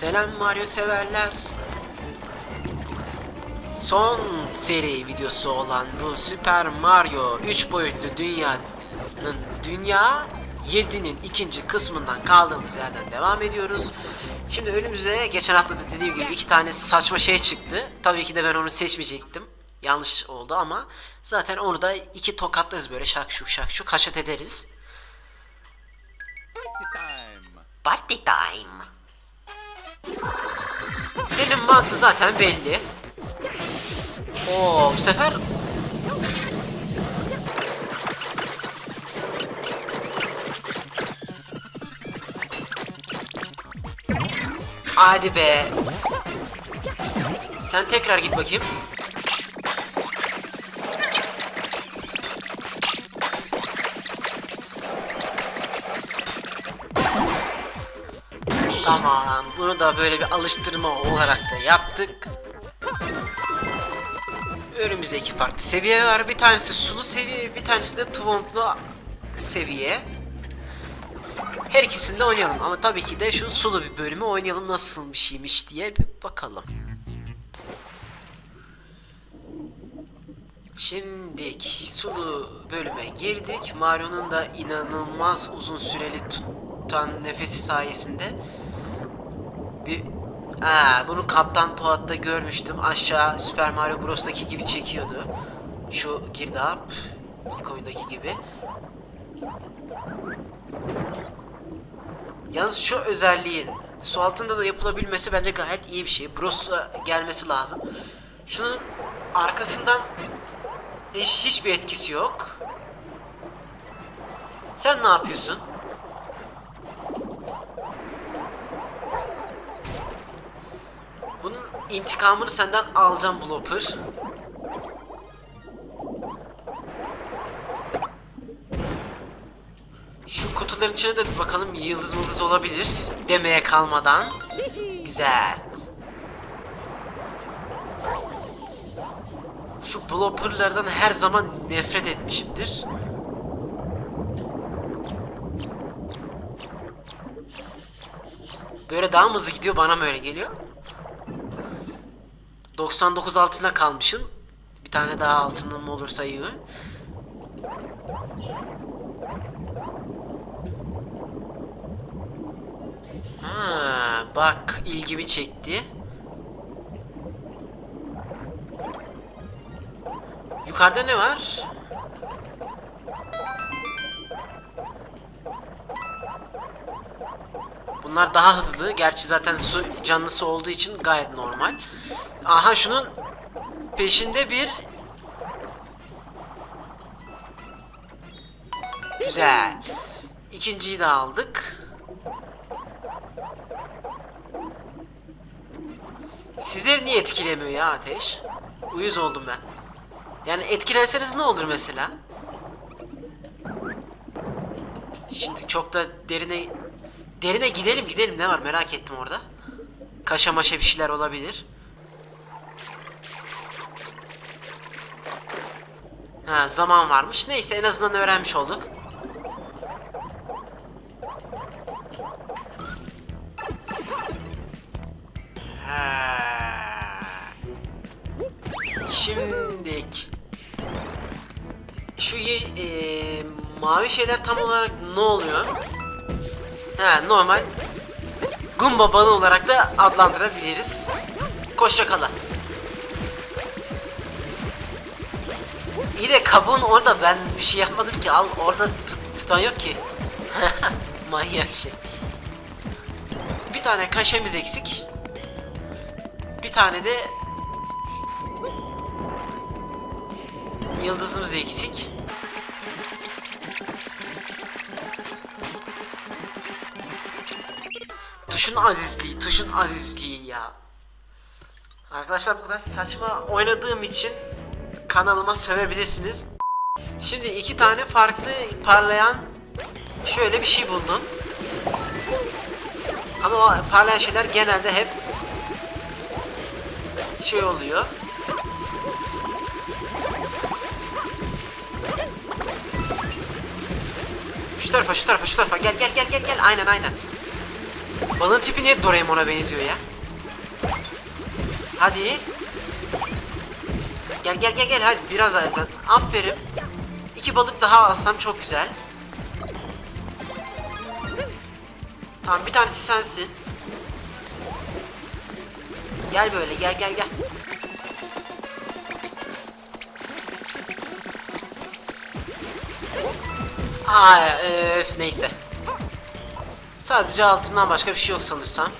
Selam Mario severler. Son seri videosu olan bu Super Mario 3 boyutlu dünyanın dünya 7'nin ikinci kısmından kaldığımız yerden devam ediyoruz. Şimdi önümüze geçen hafta da dediğim gibi iki tane saçma şey çıktı. Tabii ki de ben onu seçmeyecektim. Yanlış oldu ama zaten onu da iki tokatlarız böyle şak şuk şak şuk haşat ederiz. time. Party time. Senin mantı zaten belli. Oo bu sefer Hadi be. Sen tekrar git bakayım. Tamam. Bunu da böyle bir alıştırma olarak da yaptık. Önümüzde iki farklı seviye var. Bir tanesi sulu seviye, bir tanesi de tuvomplu seviye. Her ikisini de oynayalım ama tabii ki de şu sulu bir bölümü oynayalım nasıl bir şeymiş diye bir bakalım. Şimdi sulu bölüme girdik. Mario'nun da inanılmaz uzun süreli tutan nefesi sayesinde bir Aa, bunu Kaptan Toad'da görmüştüm. Aşağı Super Mario Bros'taki gibi çekiyordu. Şu girdap ilk oyundaki gibi. Yalnız şu özelliğin su altında da yapılabilmesi bence gayet iyi bir şey. Bros'a gelmesi lazım. Şunun arkasından hiç, hiçbir etkisi yok. Sen ne yapıyorsun? Bunun intikamını senden alacağım Blopper. Şu kutuların içine de bir bakalım yıldız mıldız olabilir. Demeye kalmadan. Güzel. Şu blopperlardan her zaman nefret etmişimdir. Böyle daha mı hızlı gidiyor bana mı öyle geliyor? 99 altına kalmışım. Bir tane daha altınım olursa iyi. Bak ilgimi çekti. Yukarıda ne var? Bunlar daha hızlı. Gerçi zaten su canlısı olduğu için gayet normal. Aha şunun peşinde bir Güzel. İkinciyi de aldık. Sizleri niye etkilemiyor ya ateş? Uyuz oldum ben. Yani etkilenseniz ne olur mesela? Şimdi çok da derine derine gidelim gidelim ne var merak ettim orada. Kaşa maşa bir şeyler olabilir. Ha zaman varmış. Neyse en azından öğrenmiş olduk. Ha. Şimdik. Şu ye, e, mavi şeyler tam olarak ne oluyor? Ha normal Gumba balığı olarak da adlandırabiliriz. Koş yakala. İyi de kabuğun orada ben bir şey yapmadım ki al orada tut- tutan yok ki. Manyak şey. Bir tane kaşemiz eksik. Bir tane de yıldızımız eksik. Tuşun azizliği, tuşun azizliği ya. Arkadaşlar bu kadar saçma oynadığım için kanalıma sövebilirsiniz. Şimdi iki tane farklı parlayan şöyle bir şey buldum. Ama parlayan şeyler genelde hep şey oluyor. Şu tarafa şu tarafa şu tarafa gel gel gel gel gel aynen aynen. Balığın tipi niye Doraemon'a benziyor ya? Hadi. Gel gel gel gel hadi biraz daha sen. Aferin. İki balık daha alsam çok güzel. Tamam bir tanesi sensin. Gel böyle gel gel gel. Aa öf, neyse. Sadece altından başka bir şey yok sanırsam.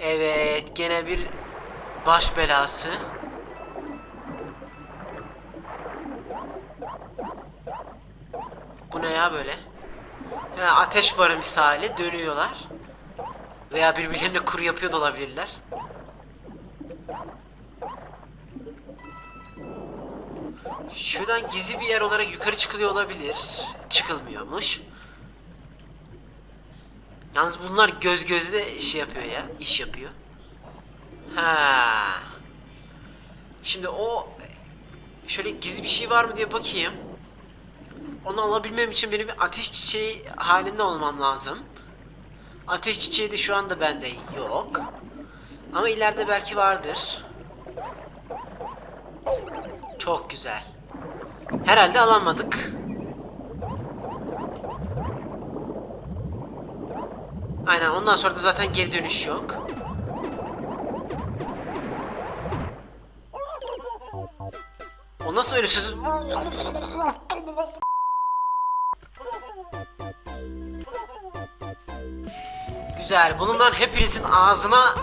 Evet, gene bir baş belası. Bu ne ya böyle? Ha, ateş barı misali dönüyorlar. Veya birbirlerine kuru yapıyor da olabilirler. Şuradan gizli bir yer olarak yukarı çıkılıyor olabilir. Çıkılmıyormuş. Yalnız bunlar göz gözle şey yapıyor ya, iş yapıyor. Ha. Şimdi o şöyle gizli bir şey var mı diye bakayım. Onu alabilmem için benim bir ateş çiçeği halinde olmam lazım. Ateş çiçeği de şu anda bende yok. Ama ileride belki vardır. Çok güzel. Herhalde alamadık. Aynen ondan sonra da zaten geri dönüş yok. O nasıl söz? Güzel. Bundan hepinizin ağzına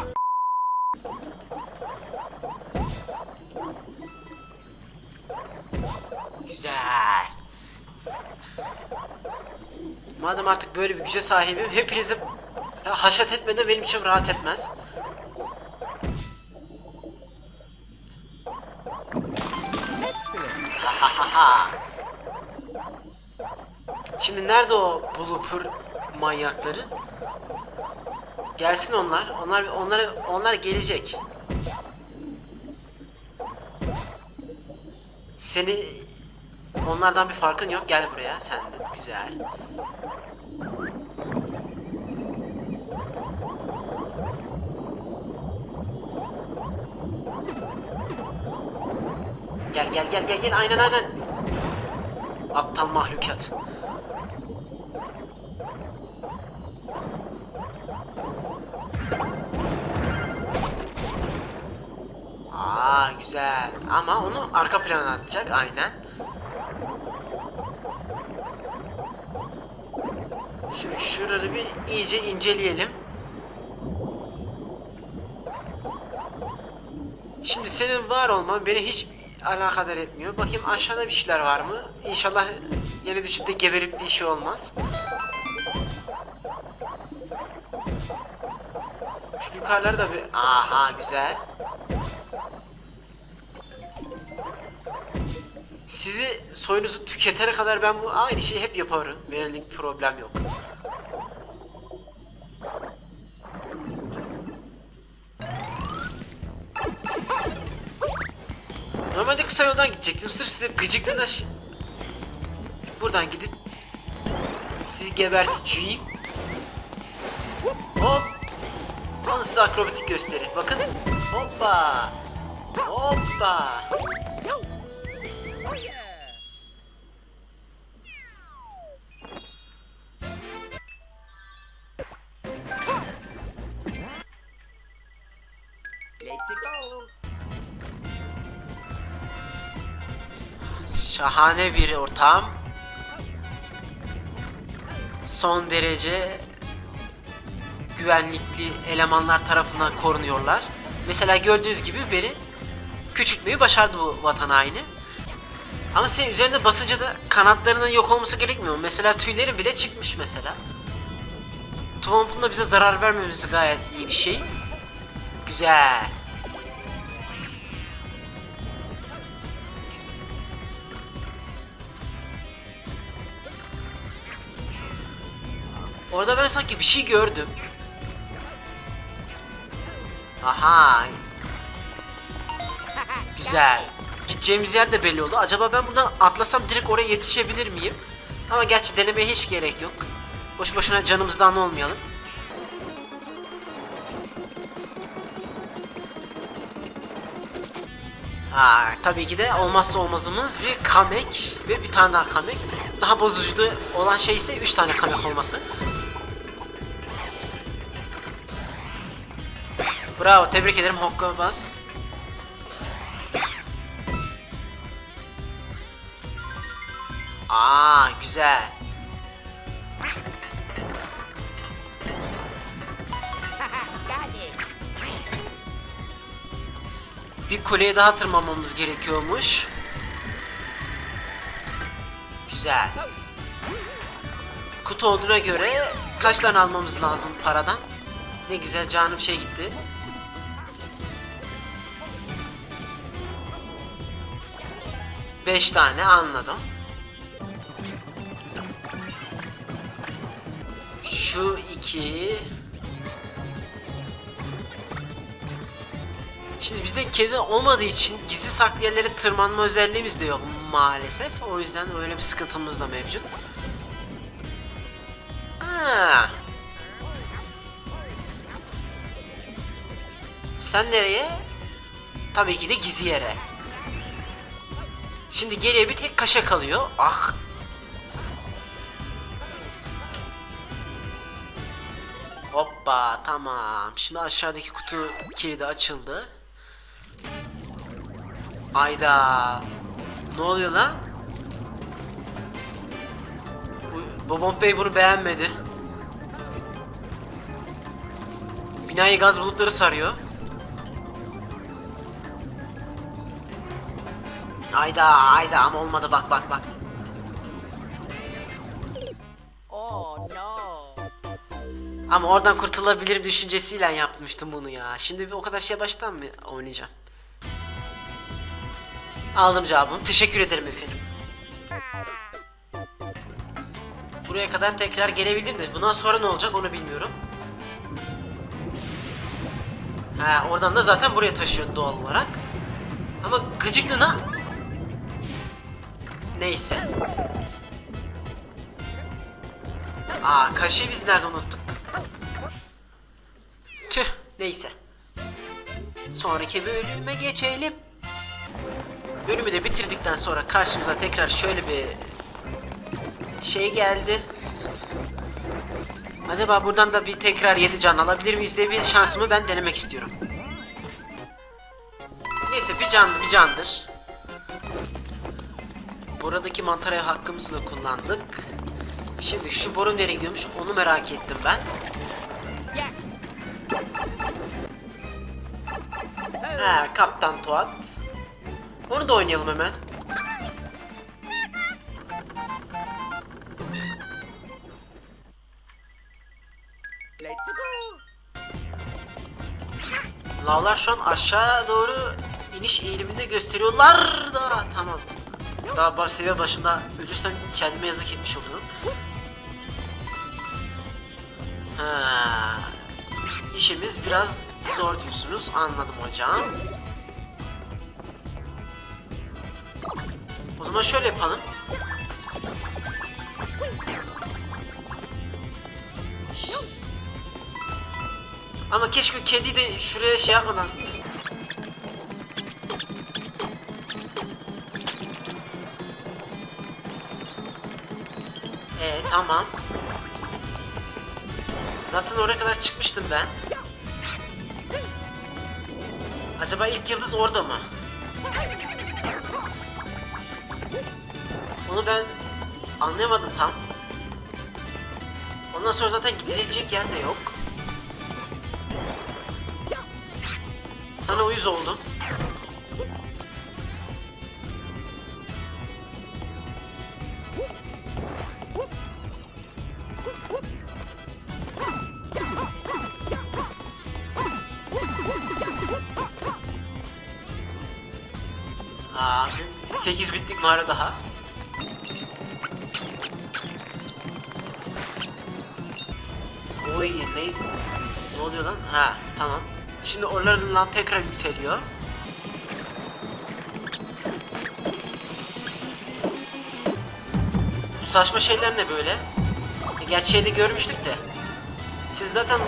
Güzel. Madem artık böyle bir güce sahibim, hepinizi haşat etmeden benim için rahat etmez. Şimdi nerede o blooper manyakları? Gelsin onlar. Onlar onlar onlar gelecek. Seni onlardan bir farkın yok. Gel buraya. Sen de güzel. Gel gel gel gel gel. Aynen aynen. Aptal mahlukat. Aa güzel. Ama onu arka plana atacak aynen. Şimdi şuraları bir iyice inceleyelim. Şimdi senin var olman beni hiç alakadar etmiyor. Bakayım aşağıda bir şeyler var mı? İnşallah yere düşüp de geberip bir şey olmaz. Şu yukarıları da bir... Aha güzel. Sizi soyunuzu tüketene kadar ben bu aynı şeyi hep yaparım. Benlik problem yok. Normalde kısa yoldan gidecektim. Sırf size gıcıklığına Buradan gidip sizi geberteceğim. Hop. Onu size akrobatik gösteri. Bakın. Hoppa. Hoppa. Şahane bir ortam. Son derece güvenlikli elemanlar tarafından korunuyorlar. Mesela gördüğünüz gibi beni küçültmeyi başardı bu vatan haini. Ama senin üzerinde basınca da kanatlarının yok olması gerekmiyor mu? Mesela tüyleri bile çıkmış mesela. Twomp'un da bize zarar vermemesi gayet iyi bir şey. Güzel. Orada ben sanki bir şey gördüm. Aha. Güzel. Gideceğimiz yer de belli oldu. Acaba ben buradan atlasam direkt oraya yetişebilir miyim? Ama gerçi denemeye hiç gerek yok. Boş boşuna canımızdan olmayalım. Aa, tabii ki de olmazsa olmazımız bir kamek ve bir tane daha kamek. Daha bozucu olan şey ise 3 tane kamek olması. Bravo, tebrik ederim Hokkabaz. Aa, güzel. Bir kuleye daha tırmanmamız gerekiyormuş. Güzel. Kutu olduğuna göre kaç tane almamız lazım paradan? Ne güzel canım şey gitti. Beş tane anladım. Şu iki. Şimdi bizde kedi olmadığı için gizli saklı yerlere tırmanma özelliğimiz de yok maalesef. O yüzden öyle bir sıkıntımız da mevcut. Ha. Sen nereye? Tabii ki de gizli yere. Şimdi geriye bir tek kaşa kalıyor. Ah. Hoppa tamam. Şimdi aşağıdaki kutu kilidi açıldı. Ayda. Ne oluyor lan? Bobon Bey bunu beğenmedi. Binayı gaz bulutları sarıyor. Ayda ayda ama olmadı bak bak bak. Oh no. Ama oradan kurtulabilirim düşüncesiyle yapmıştım bunu ya. Şimdi bir o kadar şey baştan mı oynayacağım? Aldım cevabımı. Teşekkür ederim efendim. Buraya kadar tekrar gelebildim de bundan sonra ne olacak onu bilmiyorum. Ha oradan da zaten buraya taşıyordu doğal olarak. Ama gıcıklığına... Neyse. Aa kaşığı biz nerede unuttuk? Tüh neyse. Sonraki bölüme geçelim. Bölümü de bitirdikten sonra karşımıza tekrar şöyle bir şey geldi. Acaba buradan da bir tekrar 7 can alabilir miyiz diye bir şansımı ben denemek istiyorum. Neyse bir can bir candır. Buradaki mantaraya hakkımızı da kullandık. Şimdi şu boru nereye gidiyormuş onu merak ettim ben. Ha, Kaptan Tuat. Onu da oynayalım hemen. Lavlar şu an aşağı doğru iniş eğiliminde gösteriyorlar da tamam. Daha baş seviye başında ölürsem kendime yazık etmiş olurum. Ha. İşimiz biraz zor diyorsunuz. Anladım hocam. O zaman şöyle yapalım. Ama keşke kedi de şuraya şey yapmadan tamam. Zaten oraya kadar çıkmıştım ben. Acaba ilk yıldız orada mı? Onu ben anlayamadım tam. Ondan sonra zaten gidilecek yer de yok. Sana uyuz oldum. 8 bitlik mağara daha. Oy ne? Ne oluyor lan? Ha tamam. Şimdi oraların lan tekrar yükseliyor. Bu saçma şeyler ne böyle? E, Gerçi şeyde görmüştük de. Siz zaten...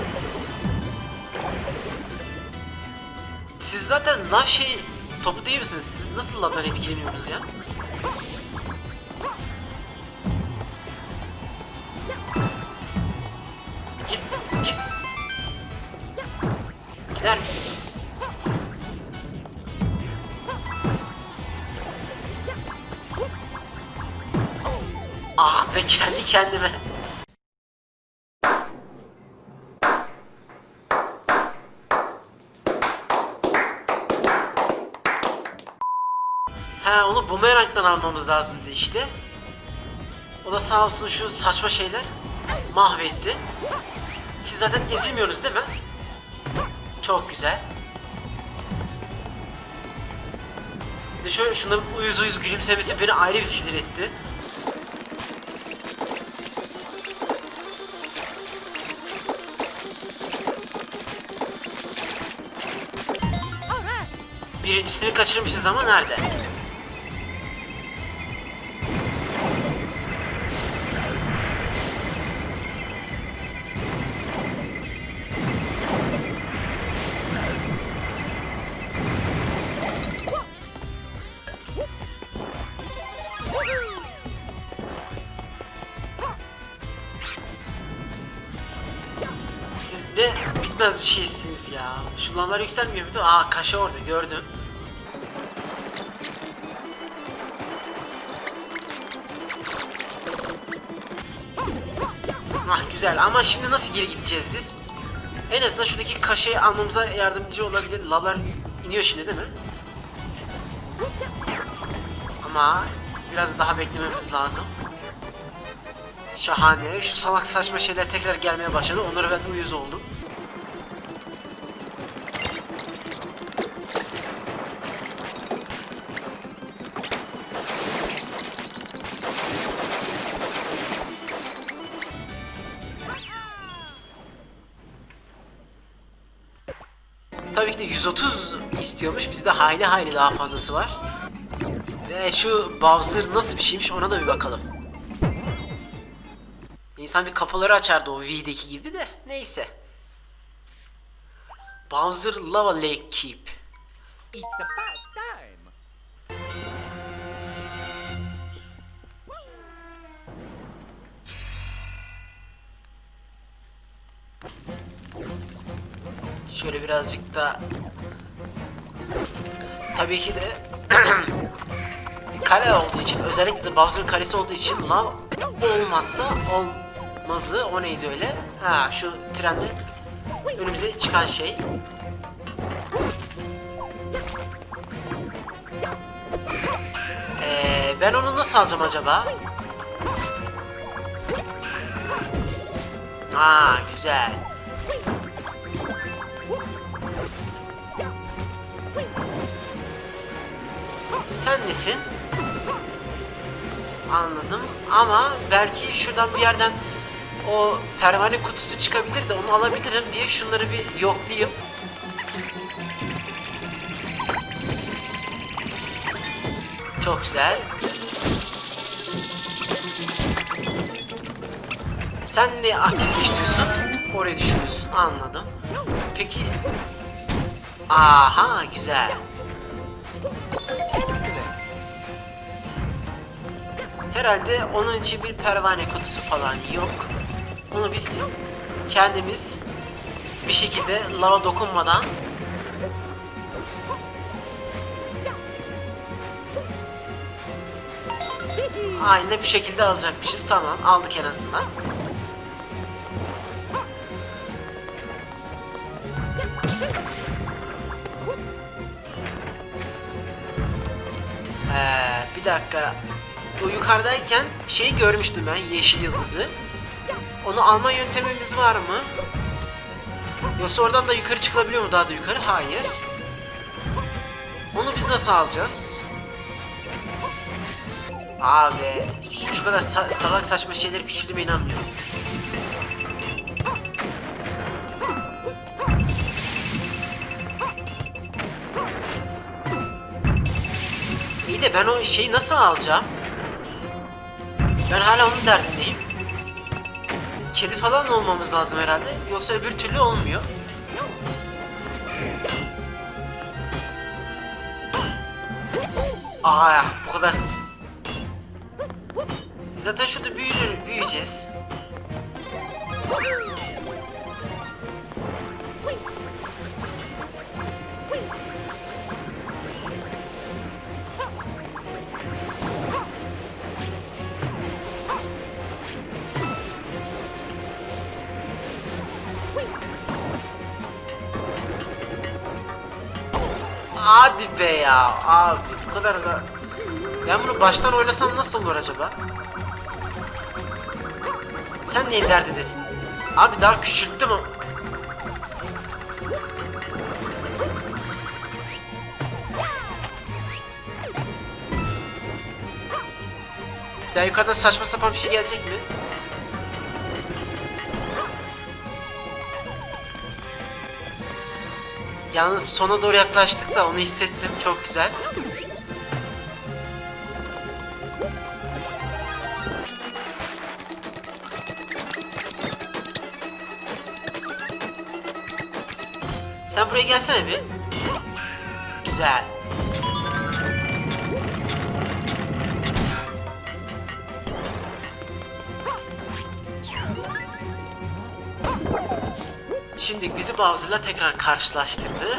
Siz zaten lav şey topu değil misiniz? Siz nasıl lavdan etkileniyorsunuz ya? Git, git. Gider misin? Ah be kendi kendime. Ha onu bumerangdan almamız lazımdı işte. O da sağ olsun şu saçma şeyler mahvetti. Siz zaten ezilmiyorsunuz değil mi? Çok güzel. De şöyle şunların uyuz uyuz gülümsemesi beni ayrı bir sinir etti. Birincisini kaçırmışız ama nerede? Şu lamlar yükselmiyor muydu? Aa kaşı orada gördüm. Ah güzel ama şimdi nasıl geri gideceğiz biz? En azından şuradaki kaşeyi almamıza yardımcı olabilir. Lavlar iniyor şimdi değil mi? Ama biraz daha beklememiz lazım. Şahane. Şu salak saçma şeyler tekrar gelmeye başladı. Onlara ben uyuz oldum. 130 istiyormuş. Bizde hayli hayli daha fazlası var. Ve şu Bowser nasıl bir şeymiş ona da bir bakalım. İnsan bir kapıları açardı o V'deki gibi de. Neyse. Bowser Lava Lake Keep. It's about time. Şöyle birazcık da tabii ki de bir kale olduğu için özellikle de Bowser kalesi olduğu için lav olmazsa olmazı o neydi öyle? Ha şu trenle önümüze çıkan şey. Ee, ben onu nasıl alacağım acaba? Aa güzel. Sen misin? Anladım ama belki şuradan bir yerden o pervane kutusu çıkabilir de onu alabilirim diye şunları bir yoklayayım. Çok güzel. Sen ne aktifleştiriyorsun? Oraya düşürüyorsun. Anladım. Peki... Aha güzel. Herhalde onun için bir pervane kutusu falan yok. Onu biz kendimiz bir şekilde lava dokunmadan Aynı bir şekilde alacakmışız. Tamam aldık en azından. Ee, bir dakika o yukarıdayken şeyi görmüştüm ben yeşil yıldızı. Onu alma yöntemimiz var mı? Yoksa oradan da yukarı çıkılabiliyor mu daha da yukarı? Hayır. Onu biz nasıl alacağız? Abi şu, şu kadar sa salak saçma şeyleri küçüldüğüme inanmıyorum. İyi de ben o şeyi nasıl alacağım? Ben hala onun derdindeyim. Kedi falan olmamız lazım herhalde. Yoksa öbür türlü olmuyor. Aa bu kadar... Zaten şurada büyür, büyüyeceğiz. Hadi be ya abi bu kadar da... Ben bunu baştan oynasam nasıl olur acaba? Sen neyin derdindesin? Abi daha küçülttüm ama... Bir daha yukarıdan saçma sapan bir şey gelecek mi? Yalnız sona doğru yaklaştık da onu hissettim. Çok güzel. Sen buraya gelsene bir. Güzel. Şimdi bizi Bowser'la tekrar karşılaştırdı.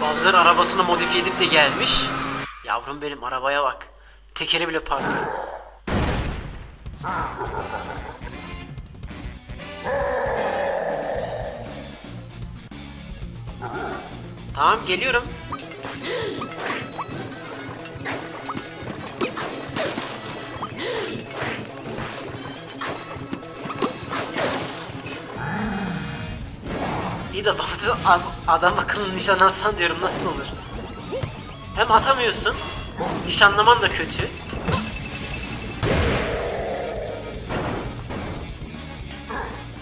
Bowser arabasını modifiye edip de gelmiş. Yavrum benim arabaya bak. Tekeri bile parlıyor. Tamam geliyorum. İyi de az adam akıllı nişan alsan diyorum nasıl olur? Hem atamıyorsun, nişanlaman da kötü.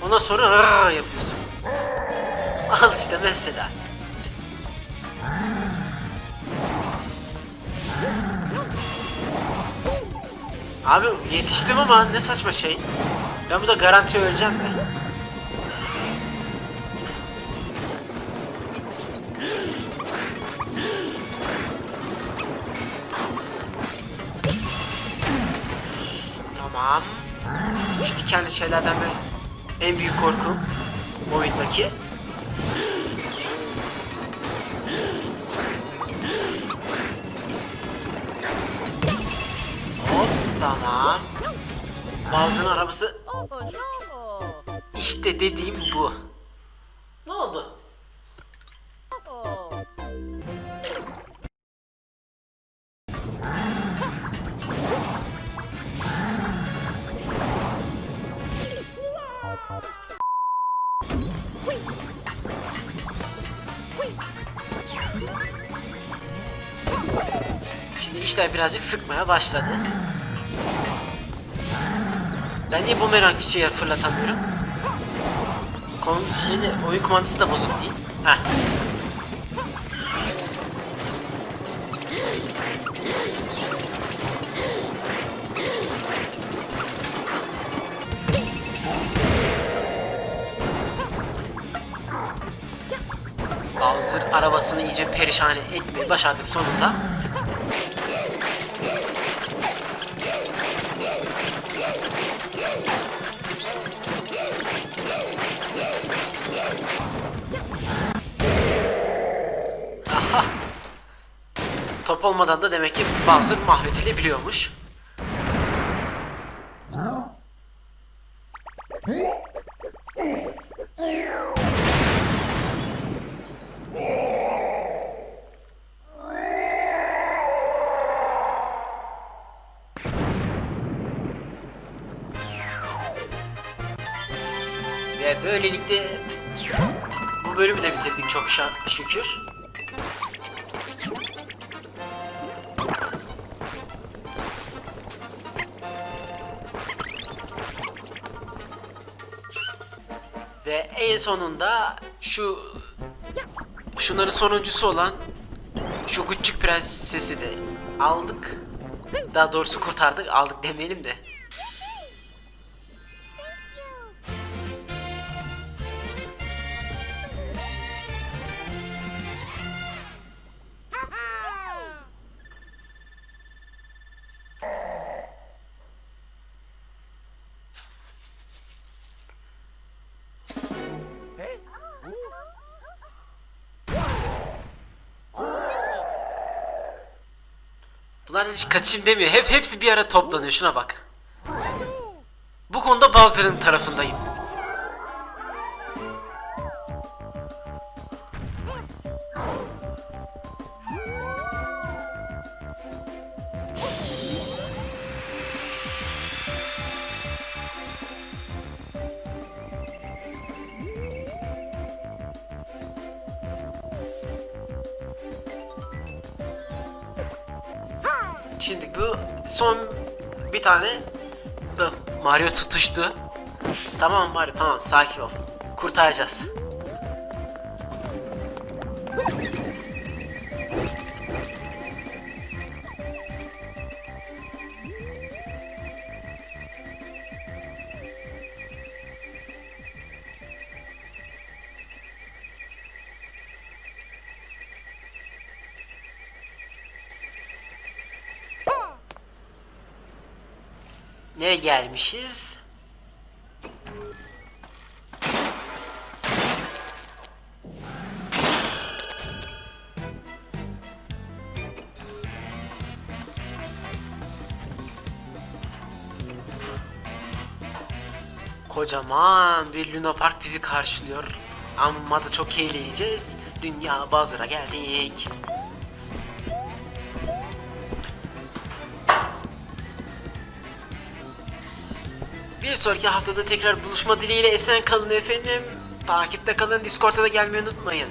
Ondan sonra hırr yapıyorsun. Al işte mesela. Abi yetiştim ama ne saçma şey. Ben bu da garanti öleceğim de. Şeylerden ben en büyük korkum oyundaki. Hop tamam. Bowser'ın arabası işte dediğim bu. İşler birazcık sıkmaya başladı. Ben niye bumerang çiçeği fırlatamıyorum? Kon şeyde oyun kumandası da bozuk değil. Heh. Bowser arabasını iyice perişan etmeyi başardık sonunda. Olmadan da demek ki Bowser mahvedilebiliyormuş. Ve böylelikle bu bölümü de bitirdik çok şükür. Ve en sonunda şu şunların sonuncusu olan şu küçük prensesi de aldık. Daha doğrusu kurtardık. Aldık demeyelim de. Bunlar hiç kaçayım demiyor. Hep hepsi bir ara toplanıyor. Şuna bak. Bu konuda Bowser'ın tarafındayım. Tane Mario tutuştu. Tamam Mario tamam sakin ol. Kurtaracağız. Nereye gelmişiz? Kocaman bir Luna Park bizi karşılıyor. Amma da çok eğleneceğiz. Dünya Bazır'a geldik. Sonraki haftada tekrar buluşma dileğiyle esen kalın efendim. Takipte kalın, Discord'a da gelmeyi unutmayın.